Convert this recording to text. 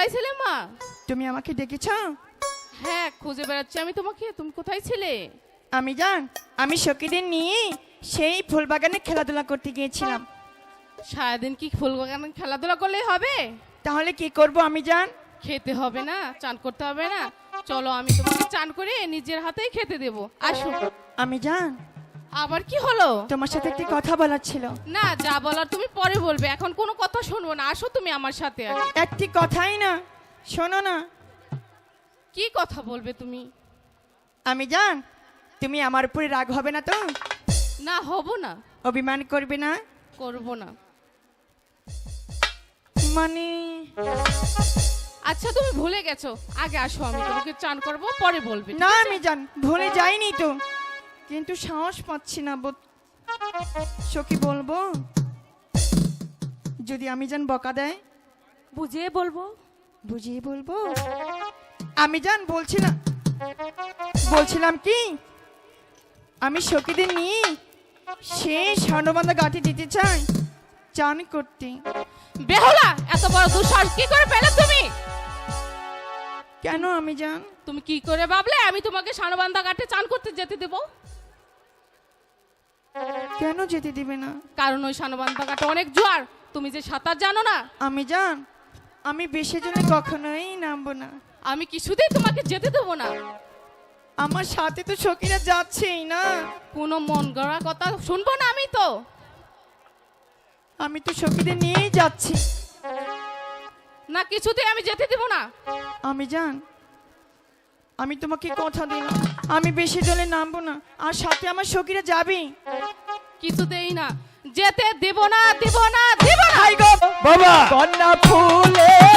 কোথায় ছিলে মা? তুমি আমাকে ডেকেছ? হ্যাঁ খুঁজে বেড়াচ্ছি আমি তোমাকে। তুমি কোথায় ছিলে? আমি জান আমি সখীদের নিয়ে সেই ফুল বাগানে খেলাধুলা করতে গিয়েছিলাম। সারাদিন কি ফুল বাগানে খেলাধুলা করলেই হবে? তাহলে কি করব আমি জান? খেতে হবে না চান করতে হবে না। চলো আমি তোমাকে চান করে নিজের হাতেই খেতে দেব। আসো। আমি জান আবার কি হলো? তোমার সাথে একটি কথা বলার ছিল। না যা বলার তুমি পরে বলবে। এখন কোনো কথা শুনব না আসো তুমি আমার সাথে আগে। একটি কথাই না শোনো না। কি কথা বলবে তুমি? আমি জান তুমি আমার উপরে রাগ হবে না তো? না হব না। অভিমান করবে না? করব না। মানে? আচ্ছা তুমি ভুলে গেছো। আগে আসো আমি তোমাকে চান করব পরে বলবে না আমি জান ভুলে যাইনি তো। কিন্তু সাহস পাচ্ছি না বোধ সখী বলব। যদি আমি জান বকা দেয়? বুঝিয়ে বলব। বুঝিয়ে বলব? আমি জান বলছিলাম বলছিলাম কি? আমি সখীদের নিয়ে সে স্বর্ণবান্ধা গাঁটি দিতে চাই চান করতে। বেহলা এত বড় দুঃসাহস কি করে পেলে তুমি? কেন আমি জান তুমি কি করে ভাবলে? আমি তোমাকে সানবান্ধা ঘাটে চান করতে যেতে দেব। কেন যেতে দিবে না? কারণ ওই সানবান্ধা ঘাটে অনেক জোয়ার। তুমি যে সাঁতার জানো না? আমি জান আমি বেশি জন্য কখনোই নামবো না। আমি কিছুতেই তোমাকে যেতে দেবো না। আমার সাথে তো সখীরা যাচ্ছেই না। কোনো মন গড়া কথা শুনব না আমি তো। আমি তো সখীদের নিয়েই যাচ্ছি। না কিছুতেই আমি যেতে দেবো না। আমি জান আমি তোমাকে কথা দিলাম আমি বেশি জলে নামবো না। আর সাথে আমার সখীরা যাবে কিছুতেই না। যেতে দেব না দেব না দেব না। বাবা। কন্যা ফুলে